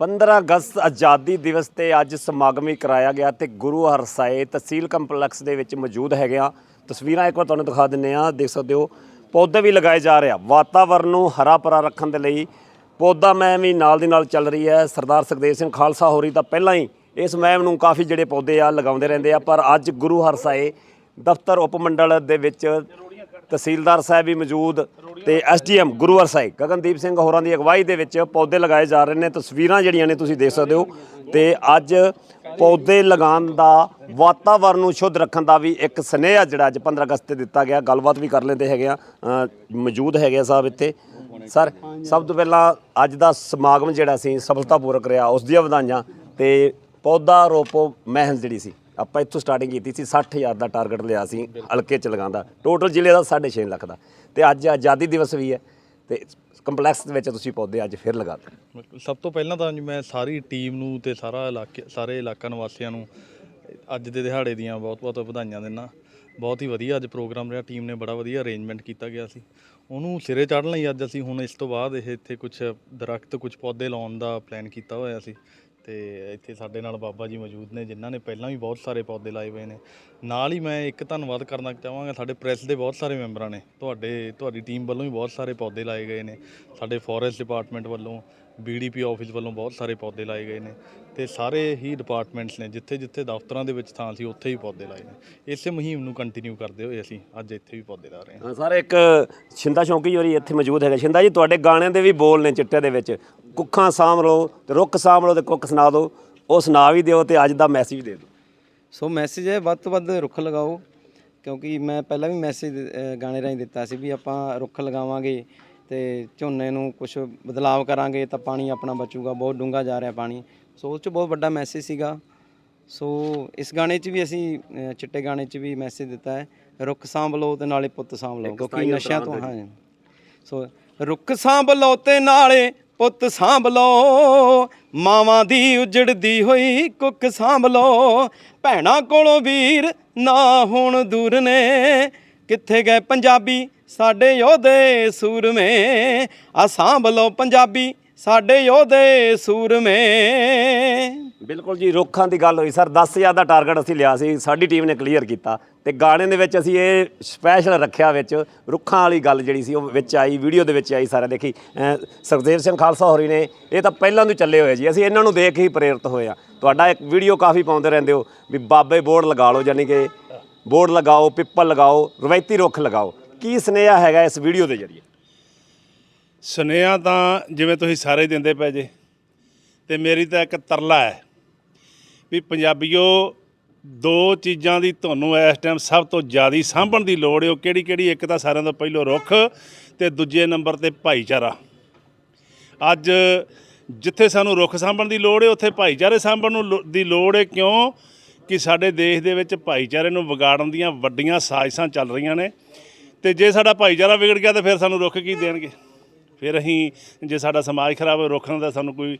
15 ਅਗਸਤ ਆਜ਼ਾਦੀ ਦਿਵਸ ਤੇ ਅੱਜ ਸਮਾਗਮ ਵੀ ਕਰਾਇਆ ਗਿਆ ਤੇ ਗੁਰੂ ਹਰਸਾਏ ਤਹਿਸੀਲ ਕੰਪਲੈਕਸ ਦੇ ਵਿੱਚ ਮੌਜੂਦ ਹੈਗੇ ਆ ਤਸਵੀਰਾਂ ਇੱਕ ਵਾਰ ਤੁਹਾਨੂੰ ਦਿਖਾ ਦਿੰਨੇ ਆ ਦੇਖ ਸਕਦੇ ਹੋ, ਪੌਦੇ ਵੀ ਲਗਾਏ ਜਾ ਰਹੇ ਆ। ਵਾਤਾਵਰਨ ਨੂੰ ਹਰਾ ਭਰਾ ਰੱਖਣ ਦੇ ਲਈ ਪੌਦਾ ਮਹਿਮ ਵੀ ਨਾਲ ਦੀ ਨਾਲ ਚੱਲ ਰਹੀ ਹੈ। ਸਰਦਾਰ ਸੁਖਦੇਵ ਸਿੰਘ ਖਾਲਸਾ ਹੋਰੀ ਤਾਂ ਪਹਿਲਾਂ ਹੀ ਇਸ ਮਹਿਮ ਨੂੰ ਕਾਫੀ ਜਿਹੜੇ ਪੌਦੇ ਆ ਲਗਾਉਂਦੇ ਰਹਿੰਦੇ ਆ। ਪਰ ਅੱਜ ਗੁਰੂ ਹਰਸਾਏ ਦਫ਼ਤਰ ਉਪ ਮੰਡਲ ਦੇ ਵਿੱਚ ਤਹਿਸੀਲਦਾਰ ਸਾਹਿਬ ਵੀ ਮੌਜੂਦ ਤੇ ਐਸਡੀਐਮ ਗੁਰੂਵਰ ਸਾਹਿਬ, ਗਗਨਦੀਪ ਸਿੰਘ ਹੋਰਾਂ ਦੀ ਅਗਵਾਈ ਦੇ ਵਿੱਚ ਪੌਦੇ ਲਗਾਏ ਜਾ ਰਹੇ ਨੇ, ਤਸਵੀਰਾਂ ਜਿਹੜੀਆਂ ਨੇ ਤੁਸੀਂ ਦੇਖ ਸਕਦੇ ਹੋ ਤੇ ਅੱਜ ਪੌਦੇ ਲਗਾਉਣ ਦਾ ਵਾਤਾਵਰਨ ਨੂੰ ਸ਼ੁੱਧ ਰੱਖਣ ਦਾ ਵੀ ਇੱਕ ਸਨੇਹਾ ਜਿਹੜਾ ਅੱਜ 15 ਅਗਸਤ ਤੇ ਦਿੱਤਾ ਗਿਆ, ਗੱਲਬਾਤ ਵੀ ਕਰ ਲੈਂਦੇ ਹੈਗੇ ਆ ਮੌਜੂਦ ਹੈਗੇ ਆ ਸਾਹਿਬ ਇੱਥੇ। ਸਰ, ਸਭ ਤੋਂ ਪਹਿਲਾਂ ਅੱਜ ਦਾ ਸਮਾਗਮ ਜਿਹੜਾ ਸੀ ਸਫਲਤਾਪੂਰਕ ਰਿਹਾ, ਉਸ ਦੀਆਂ ਵਧਾਈਆਂ ਤੇ ਪੌਦਾ ਰੋਪੋ ਮਹਿਲ ਜਿਹੜੀ ਸੀ। ਆਪਾਂ ਇੱਥੋਂ ਸਟਾਰਟਿੰਗ ਕੀਤੀ ਸੀ 60000 ਦਾ ਟਾਰਗੇਟ ਲਿਆ ਸੀ, ਹਲਕੇ ਚ ਲਗਾਉਂਦਾ। ਟੋਟਲ ਜ਼ਿਲ੍ਹੇ ਦਾ 6.5 ਲੱਖ ਦਾ। ਤੇ ਅੱਜ ਆਜ਼ਾਦੀ ਦਿਵਸ ਵੀ ਹੈ, ਤੇ ਕੰਪਲੈਕਸ ਦੇ ਵਿੱਚ ਤੁਸੀਂ ਪੌਦੇ ਅੱਜ ਫਿਰ ਲਗਾ ਦਿੱਤੇ ਸਭ ਤੋਂ ਪਹਿਲਾਂ ਤਾਂ ਮੈਂ ਸਾਰੀ ਟੀਮ ਨੂੰ ਤੇ ਸਾਰਾ ਇਲਾਕੇ, ਸਾਰੇ ਇਲਾਕਾ ਨਿਵਾਸੀਆਂ ਨੂੰ ਅੱਜ ਦੇ ਦਿਹਾੜੇ ਦੀਆਂ ਬਹੁਤ-ਬਹੁਤ ਵਧਾਈਆਂ ਦਿੰਦਾ। ਬਹੁਤ ਹੀ ਵਧੀਆ ਅੱਜ ਪ੍ਰੋਗਰਾਮ ਰਿਹਾ ਟੀਮ ਨੇ ਬੜਾ ਵਧੀਆ ਅਰੇਂਜਮੈਂਟ ਕੀਤਾ ਗਿਆ ਸੀ। ਉਹਨੂੰ ਸਿਰੇ ਚੜ੍ਹਨ ਲਈ ਅੱਜ ਅਸੀਂ ਹੁਣ ਇਸ ਤੋਂ ਬਾਅਦ ਇਹ ਇੱਥੇ ਕੁਝ ਦਰਖਤ ਕੁਝ ਪੌਦੇ ਲਾਉਣ ਦਾ ਪਲਾਨ ਕੀਤਾ ਹੋਇਆ ਸੀ। ਤੇ ਇੱਥੇ ਸਾਡੇ ਨਾਲ ਬਾਬਾ ਜੀ ਮੌਜੂਦ ਨੇ, ਜਿਨ੍ਹਾਂ ਨੇ ਪਹਿਲਾਂ ਵੀ ਬਹੁਤ ਸਾਰੇ ਪੌਦੇ ਲਾਏ ਹੋਏ ਨੇ। ਨਾਲ ਹੀ ਮੈਂ ਇੱਕ ਧੰਨਵਾਦ ਕਰਨਾ ਚਾਹਾਂਗਾ, ਸਾਡੇ ਪ੍ਰੈਸ ਦੇ ਬਹੁਤ ਸਾਰੇ ਮੈਂਬਰਾਂ ਨੇ। ਤੁਹਾਡੇ, ਤੁਹਾਡੀ ਟੀਮ ਵੱਲੋਂ ਵੀ ਬਹੁਤ ਸਾਰੇ ਪੌਦੇ ਲਾਏ ਗਏ ਨੇ। ਸਾਡੇ ਫੋਰੈਸਟ ਡਿਪਾਰਟਮੈਂਟ ਵੱਲੋਂ ਬੀਡੀਪੀ ਆਫਿਸ ਵੱਲੋਂ ਬਹੁਤ ਸਾਰੇ ਪੌਦੇ ਲਾਏ ਗਏ ਨੇ ਤੇ ਸਾਰੇ ਹੀ ਡਿਪਾਰਟਮੈਂਟਸ ਨੇ, ਜਿੱਥੇ ਜਿੱਥੇ ਦਫ਼ਤਰਾਂ ਦੇ ਵਿੱਚ ਥਾਂ ਸੀ, ਉੱਥੇ ਹੀ ਪੌਦੇ ਲਾਏ ਨੇ। ਇਸੇ ਮੁਹਿੰਮ ਨੂੰ ਕੰਟੀਨਿਊ ਕਰਦੇ ਹੋਏ ਅਸੀਂ ਅੱਜ ਇੱਥੇ ਵੀ ਪੌਦੇ ਲਾ ਰਹੇ ਹਾਂ। ਹਾਂ, ਸਰ ਇੱਕ ਛਿੰਦਾ ਸ਼ੌਂਕੀ ਹੋਰੀ ਇੱਥੇ ਮੌਜੂਦ ਹੈਗਾ। ਛਿੰਦਾ ਜੀ, ਤੁਹਾਡੇ ਗਾਣਿਆਂ ਦੇ ਵੀ ਬੋਲ ਨੇ ਚਿੱਟੇ ਦੇ ਵਿੱਚ। ਕੁੱਖਾਂ ਸਾਂਭ ਲਓ ਤੇ ਰੁੱਖ ਸਾਂਭ ਲਓ ਤੇ ਕੁੱਖ ਸੁਣਾ ਦਿਓ ਉਹ ਸੁਣਾ ਵੀ ਦਿਓ ਤੇ ਅੱਜ ਦਾ ਮੈਸੇਜ ਦੇ ਦਿਓ। ਸੋ ਮੈਸੇਜ ਹੈ ਵੱਧ ਤੋਂ ਵੱਧ ਰੁੱਖ ਲਗਾਓ ਕਿਉਂਕਿ ਮੈਂ ਪਹਿਲਾਂ ਵੀ ਮੈਸੇਜ ਗਾਣੇ ਰਾਹੀਂ ਦਿੱਤਾ ਸੀ ਵੀ ਆਪਾਂ ਰੁੱਖ ਲਗਾਵਾਂਗੇ ਤੇ ਝੋਨੇ ਨੂੰ ਕੁਝ ਬਦਲਾਵ ਕਰਾਂਗੇ ਤਾਂ ਪਾਣੀ ਆਪਣਾ ਬਚੂਗਾ ਬਹੁਤ ਡੂੰਘਾ ਜਾ ਰਿਹਾ ਪਾਣੀ। ਸੋ ਉਸ 'ਚ ਬਹੁਤ ਵੱਡਾ ਮੈਸੇਜ ਸੀਗਾ। ਸੋ ਇਸ ਗਾਣੇ 'ਚ ਵੀ ਅਸੀਂ ਚਿੱਟੇ ਗਾਣੇ 'ਚ ਵੀ ਮੈਸੇਜ ਦਿੱਤਾ ਹੈ ਰੁੱਖ ਸਾਂਭ ਲਓ ਤੇ ਨਾਲੇ ਪੁੱਤ ਸਾਂਭ ਲਓ ਕਿਉਂਕਿ ਨਸ਼ਿਆਂ ਤੋਂ ਹਾਂ। ਸੋ ਰੁੱਖ ਸਾਂਭ ਲਓ ਤੇ ਨਾਲੇ ਪੁੱਤ ਸਾਂਭ ਲਓ ਮਾਵਾਂ ਦੀ ਉਜੜਦੀ ਹੋਈ ਕੁੱਖ ਸਾਂਭ ਲਓ ਭੈਣਾਂ ਕੋਲੋਂ ਵੀਰ ਨਾ ਹੁਣ ਦੂਰ ਨੇ। ਕਿੱਥੇ ਗਏ ਪੰਜਾਬੀ ਸਾਡੇ ਯੋਧੇ ਸੂਰਮੇ? ਆ ਸਾਂਭ ਲਓ ਪੰਜਾਬੀ ਸਾਡੇ ਯੋਧੇ ਸੂਰਮੇ। ਬਿਲਕੁਲ ਜੀ, ਰੁੱਖਾਂ ਦੀ ਗੱਲ ਹੋਈ, ਸਰ 10000 ਦਾ ਟਾਰਗੇਟ ਅਸੀਂ ਲਿਆ ਸੀ, ਸਾਡੀ ਟੀਮ ਨੇ ਕਲੀਅਰ ਕੀਤਾ ਤੇ ਗਾਣੇ ਦੇ ਵਿੱਚ ਅਸੀਂ ਇਹ ਸਪੈਸ਼ਲ ਰੱਖਿਆ ਵਿੱਚ, ਰੁੱਖਾਂ ਵਾਲੀ ਗੱਲ ਜਿਹੜੀ ਸੀ ਉਹ ਵਿੱਚ ਆਈ ਵੀਡੀਓ ਦੇ ਵਿੱਚ ਆਈ ਸਾਰਿਆਂ ਦੇਖੀ। ਅਹ, ਸੁਖਦੇਵ ਸਿੰਘ ਖਾਲਸਾ ਹੋਰੀ ਨੇ ਇਹ ਤਾਂ ਪਹਿਲਾਂ ਤੋਂ ਚੱਲੇ ਹੋਏ ਜੀ, ਅਸੀਂ ਇਹਨਾਂ ਨੂੰ ਦੇਖ ਕੇ ਹੀ ਪ੍ਰੇਰਿਤ ਹੋਏ ਆ। ਤੁਹਾਡਾ ਇੱਕ ਵੀਡੀਓ ਕਾਫੀ ਪਾਉਂਦੇ ਰਹਿੰਦੇ ਹੋ ਵੀ ਬਾਬੇ ਬੋਰਡ ਲਗਾ ਲਓ ਯਾਨੀ ਕਿ ਬੋਰਡ ਲਗਾਓ, ਪਿੱਪਲ ਲਗਾਓ, ਰਵਾਇਤੀ ਰੁੱਖ ਲਗਾਓ। ਕੀ ਸੁਨੇਹਾ ਹੈਗਾ ਇਸ ਵੀਡੀਓ ਦੇ ਜਰੀਏ? ਸੁਨੇਹਾ ਤਾਂ ਜਿਵੇਂ ਤੁਸੀਂ ਸਾਰੇ ਦਿੰਦੇ ਪਏ ਜੇ, ਤੇ ਮੇਰੀ ਤਾਂ ਇੱਕ ਤਰਲਾ ਹੈ। ਵੀ ਪੰਜਾਬੀਓ, ਦੋ ਚੀਜ਼ਾਂ ਦੀ ਤੁਹਾਨੂੰ ਇਸ ਟਾਈਮ ਸਭ ਤੋਂ ਜ਼ਿਆਦਾ ਸਾਂਭਣ ਦੀ ਲੋੜ ਹੈ ਉਹ ਕਿਹੜੀ ਕਿਹੜੀ ਇੱਕ ਤਾਂ ਸਾਰਿਆਂ ਤੋਂ ਪਹਿਲੋਂ ਰੁੱਖ ਤੇ ਦੂਜੇ ਨੰਬਰ ਤੇ ਭਾਈਚਾਰਾ। ਅੱਜ ਜਿੱਥੇ ਸਾਨੂੰ ਰੁੱਖ ਸਾਂਭਣ ਦੀ ਲੋੜ ਹੈ ਉੱਥੇ ਭਾਈਚਾਰੇ ਸਾਂਭਣ ਨੂੰ ਲੋ- ਦੀ ਲੋੜ ਹੈ ਕਿਉਂ? ਕਿ ਸਾਡੇ ਦੇਸ਼ ਦੇ ਵਿੱਚ ਭਾਈਚਾਰੇ ਨੂੰ ਵਿਗਾੜਨ ਦੀਆਂ ਵੱਡੀਆਂ ਸਾਜ਼ਿਸ਼ਾਂ ਚੱਲ ਰਹੀਆਂ ਨੇ। ਤੇ ਜੇ ਸਾਡਾ ਭਾਈਚਾਰਾ ਵਿਗੜ ਗਿਆ, ਤਾਂ ਫਿਰ ਸਾਨੂੰ ਰੁੱਖ ਕੀ ਦੇਣਗੇ? ਫਿਰ ਅਸੀਂ, ਜੇ ਸਾਡਾ ਸਮਾਜ ਖਰਾਬ ਹੋਏ, ਰੁੱਖਾਂ ਦਾ ਸਾਨੂੰ ਕੋਈ